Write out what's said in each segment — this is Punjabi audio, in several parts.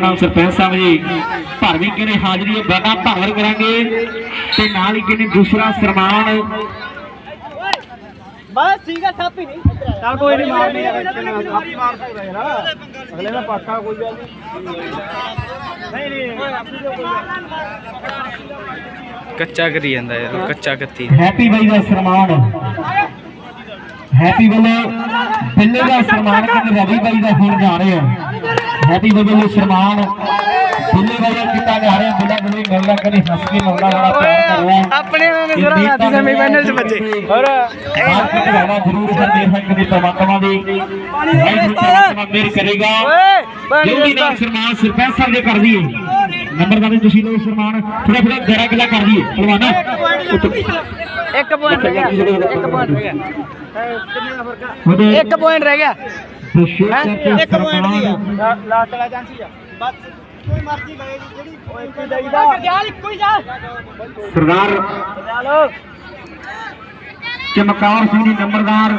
ਨਾਮ ਸਰਪੰਚ ਸਾਹਿਬ ਜੀ ਭਰਵੀਂ ਕਿਨੇ ਹਾਜ਼ਰੀ ਹੈ ਬੜਾ ਭਾਵਰ ਕਰਾਂਗੇ ਤੇ ਨਾਲ ਹੀ ਕਿਨੇ ਦੂਸਰਾ ਸਨਮਾਨ? ਬਸ ਠੀਕ ਹੈ ਥਾਪੀ ਨਹੀਂ। ਚੱਲ ਕੋਈ ਨਹੀਂ ਮਾਰਨੀ ਥਾਪੀ ਮਾਰ ਸਕਦਾ ਯਾਰ। ਅਗਲੇ ਦਾ ਪਾਕਾ ਕੋਈ ਗੱਲ ਨਹੀਂ ਨਹੀਂ ਨਹੀਂ ਕੱਚਾ ਕਰੀ ਜਾਂਦਾ ਯਾਰ ਕੱਚਾ ਕੱਤੀ। ਹੈਪੀ ਬਾਈ ਦਾ ਸਨਮਾਨ। ਹੈਪੀ ਵੱਲੋਂ ਬਿੱਲੇ ਦਾ ਸਨਮਾਨ ਕਿਨੇ ਰਵੀ ਬਾਈ ਦਾ ਹੁਣ ਜਾ ਰਹੇ ਆ। ਹੈਪੀ ਬਾਈ ਵੱਲੋਂ ਸਨਮਾਨ। ਬਿੱਲੇ ਵੱਲੋਂ ਕੀਤਾ ਜਾ ਰਿਹਾ ਬਿੱਲਾ ਵੱਲੋਂ ਮਿਲਦਾ ਕਦੇ ਹੱਸ ਕੇ ਮਿਲਦਾ ਬੜਾ ਪਿਆਰ ਕਰ ਰਿਹਾ ਆਪਣੇ ਨਾਲ ਜ਼ਰਾ ਰਾਤੀ ਸੈਮੀਫਾਈਨਲ ਚ ਬੱਜੇ ਹੋਰ। ਕਿਤੇ ਜਾਣਾ ਜ਼ਰੂਰ ਹੈ ਦੇਖ ਸਕਦੇ ਪਰਮਾਤਮਾ ਦੀ। ਮੇਰ ਕਰੇਗਾ। ਜਲਦੀ ਨਾਲ ਸਨਮਾਨ ਸਰਪੰਚ ਸਾਹਿਬ ਦੇ ਕਰ ਦਈਏ ਨੰਬਰਦਾਰ ਤੁਸੀਂ ਲੋ ਸਨਮਾਨ। ਥੋੜਾ ਥੋੜਾ ਗਰਾ ਗਲਾ ਕਰ ਦਈਏ। ਪਹਿਲਵਾਨਾ ਇੱਕ ਪੁਆਇੰਟ ਰਹਿ ਗਿਆ ਇੱਕ ਪੁਆਇੰਟ ਰਹਿ ਗਿਆ। ਉਹਦੇ ਇੱਕ ਪੁਆਇੰਟ ਰਹਿ ਗਿਆ। ਇੱਕ ਪੁਆਇੰਟ ਦੀ ਆ। ਲਾਸਟ ਵਾਲਾ ਚਾਂਸ ਆ। ਬਸ ਕੋਈ ਮਰਜ਼ੀ ਲਏ ਜਿਹੜੀ ਕੋਈ ਕੋਈ ਦਈਦਾ ਜਾ ਇੱਕੋ ਹੀ ਜਾ। ਸਰਦਾਰ ਚਮਕੌਰ ਸਿੰਘ ਦੀ ਨੰਬਰਦਾਰ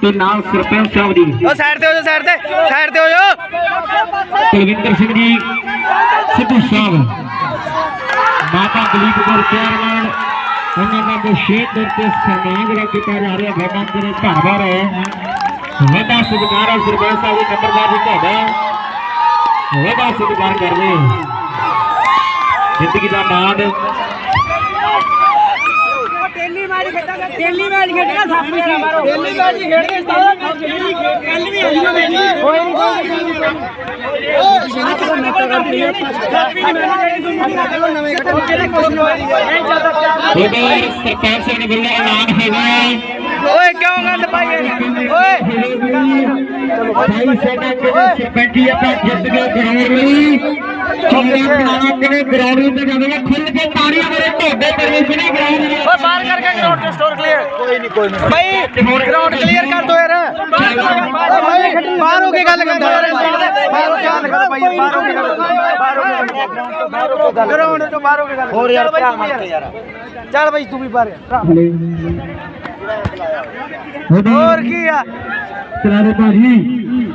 ਤੇ ਨਾਲ ਸਰਪੰਚ ਸਾਹਿਬ ਦੀ ਉਹ ਸਾਈਡ ਤੇ ਹੋ ਜਾ ਸਾਈਡ ਤੇ। ਸਾਈਡ ਤੇ ਹੋ ਜਾ ਕੁਲਵਿੰਦਰ ਸਿੰਘ ਜੀ ਸਿੱਧੂ ਸਾਹਿਬ। ਮਾਤਾ ਦਲੀਪ ਕੌਰ ਚੇਅਰਮੈਨ। ਉਹਨਾਂ ਦਾ ਤੌਰ ਤੇ ਸਨਮਾਨ ਜਿਹੜਾ ਕੀਤਾ ਜਾ ਰਿਹਾ। ਬਾਬਾ ਤੇਰੇ ਘਰ ਹੈ ਵੱਡਾ ਸਤਿਕਾਰ ਹੈ ਸਰਪੰਚ ਸਾਹਿਬ ਦੇ ਨੰਬਰਦਾਰ ਜੀ ਤੁਹਾਡਾ ਵੱਡਾ ਸਤਿਕਾਰ ਕਰਦੇ ਹਾਂ ਜ਼ਿੰਦਗੀ ਦਾ ਮਾਣ ਡੇਲੀ ਮੈਚ ਖੇਡਾਂਗੇ ਡੇਲੀ ਮੈਚ ਖੇਡਣਾ ਸਾਪੀ ਸੀ ਮਾਰੋ ਡੇਲੀ ਮੈਚ ਖੇਡਦੇ ਸਾਰਾ ਡੇਲੀ ਕੱਲ ਵੀ ਆਈ ਕੋਈ ਨਹੀਂ ਉਹਦੇ ਸਰਪੰਚ ਸਾਹਿਬ ਨੇ ਵੱਲੋਂ ਐਲਾਨ ਹੈਗਾ ਹੈ ਓਏ ਕਿਉਂ ਗੰਦ ਪਾਈ ਓਏ ਭਾਈ ਸਾਡਾ ਕਿਹੜਾ ਸਰਪੰਚੀ ਆਪਾਂ ਜਿੱਤ ਗਏ ਗਰਾਊਂਡ ਲਈ ਚੰਗਾ ਬਣਾਵਾ ਕਿਨੇ ਗਰਾਊਂਡ ਤੇ ਜਾਵੇ ਖੁੱਲ ਕੇ ਤਾੜੀਆਂ ਮਾਰੇ ਢੋਡੇ ਕਰੇ ਜਿਹਨੇ ਗਰਾਊਂਡ ਲਈ ਓਏ ਬਾਹਰ ਕਰਕੇ ਗਰਾਊਂਡ ਤੇ ਸਟੋਰ ਕਲੀਅਰ ਕੋਈ ਨਹੀਂ ਕੋਈ ਨਹੀਂ ਬਾਈ ਹੋ ਹੋ ਹੋ ਹੋ ਹੋ ਚਲਾਰੇ ਭਾਜੀ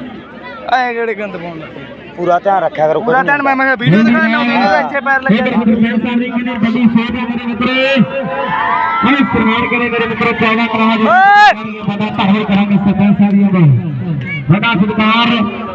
ਐ ਕਿਹੜੇ ਗੰਦ ਪਾਉਣ ਲੱਗੇ ਪੂਰਾ ਧਿਆਨ ਰੱਖਿਆ ਕਰੋ ਪੂਰਾ ਟਾਈਮ ਮੈਂ ਮੈਂ ਵੀਡੀਓ ਦਿਖਾਣਾ ਵੀਡੀਓ ਦਾ ਇੱਥੇ ਪੈਰ ਕਿੰਨੀ ਵੱਡੀ ਸੇਵਾ ਮੇਰੇ ਮਿੱਤਰੇ ਹਣੀ ਸਨਮਾਨ ਕਰੇ ਮੇਰੇ ਮਿੱਤਰੋ ਜੀ ਓਏ! ਸਾਡਾ ਧੰਨਵਾਦ ਕਰਾਂਗੇ ਸਰਪੰਚ ਸਾਹਿਬ ਜੀ ਦਾ ਵੱਡਾ ਸਤਿਕਾਰ